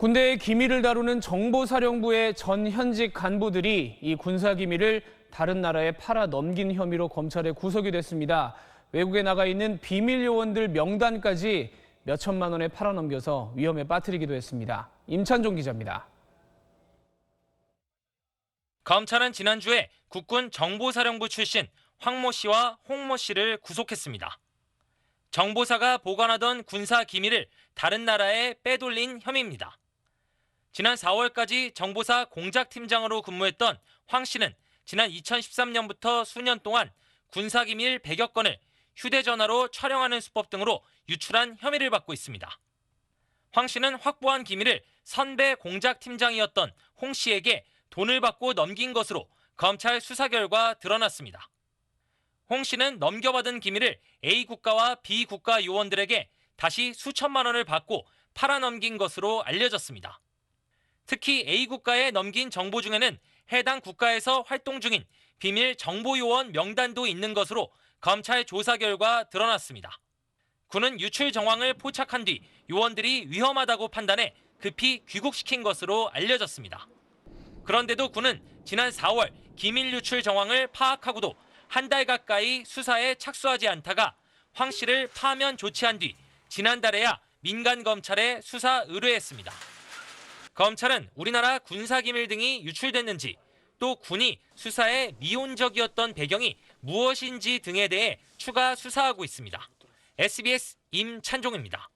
군대의 기밀을 다루는 정보사령부의 전 현직 간부들이 이 군사 기밀을 다른 나라에 팔아 넘긴 혐의로 검찰에 구속이 됐습니다. 외국에 나가 있는 비밀 요원들 명단까지 몇 천만 원에 팔아 넘겨서 위험에 빠뜨리기도 했습니다. 임찬종 기자입니다. 검찰은 지난주에 국군 정보사령부 출신 황모 씨와 홍모 씨를 구속했습니다. 정보사가 보관하던 군사 기밀을 다른 나라에 빼돌린 혐의입니다. 지난 4월까지 정보사 공작팀장으로 근무했던 황 씨는 지난 2013년부터 수년 동안 군사 기밀 100여 건을 휴대전화로 촬영하는 수법 등으로 유출한 혐의를 받고 있습니다. 황 씨는 확보한 기밀을 선배 공작팀장이었던 홍 씨에게 돈을 받고 넘긴 것으로 검찰 수사 결과 드러났습니다. 홍 씨는 넘겨받은 기밀을 A 국가와 B 국가 요원들에게 다시 수천만 원을 받고 팔아넘긴 것으로 알려졌습니다. 특히 A 국가에 넘긴 정보 중에는 해당 국가에서 활동 중인 비밀 정보 요원 명단도 있는 것으로 검찰 조사 결과 드러났습니다. 군은 유출 정황을 포착한 뒤 요원들이 위험하다고 판단해 급히 귀국시킨 것으로 알려졌습니다. 그런데도 군은 지난 4월 기밀 유출 정황을 파악하고도 한 달 가까이 수사에 착수하지 않다가 황 씨를 파면 조치한 뒤 지난달에야 민간 검찰에 수사 의뢰했습니다. 검찰은 우리나라 군사 기밀 등이 유출됐는지 또 군이 수사에 미온적이었던 배경이 무엇인지 등에 대해 추가 수사하고 있습니다. SBS 임찬종입니다.